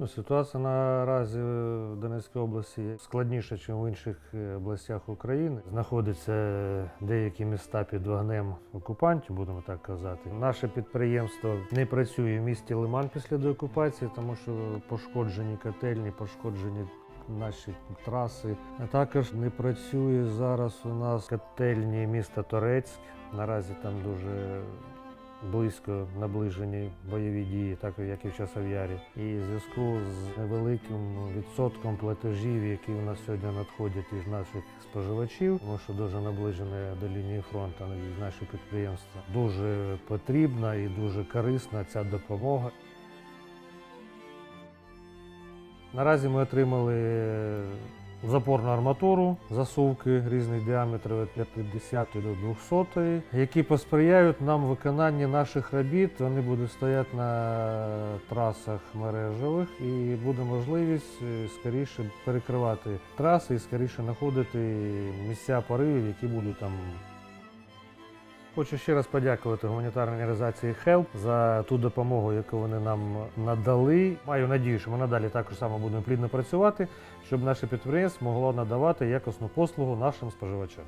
Ну, ситуація наразі в Донецькій області складніша, ніж в інших е, областях України. Знаходяться деякі міста під вогнем окупантів, будемо так казати. Наше підприємство не працює в місті Лиман після деокупації, тому що пошкоджені котельні, пошкоджені наші траси. А також не працює зараз у нас котельні міста Торецьк. Наразі там дуже близько наближені бойові дії, так як і в Часов'ярі. І в зв'язку з невеликим відсотком платежів, які у нас сьогодні надходять від наших споживачів, тому що дуже наближене до лінії фронту наші підприємства. Дуже потрібна і дуже корисна ця допомога. Наразі ми отримали запорну арматуру, засувки різних діаметрів від 50 до 200, які посприяють нам виконанні наших робіт. Вони будуть стояти на трасах мережевих і буде можливість е, скоріше перекривати траси і скоріше знаходити місця поривів, які будуть там Хочу ще раз подякувати гуманітарній організації HELP за ту допомогу, яку вони нам надали. Маю надію, що ми надалі також само будемо плідно працювати, щоб наше підприємство могло надавати якісну послугу нашим споживачам.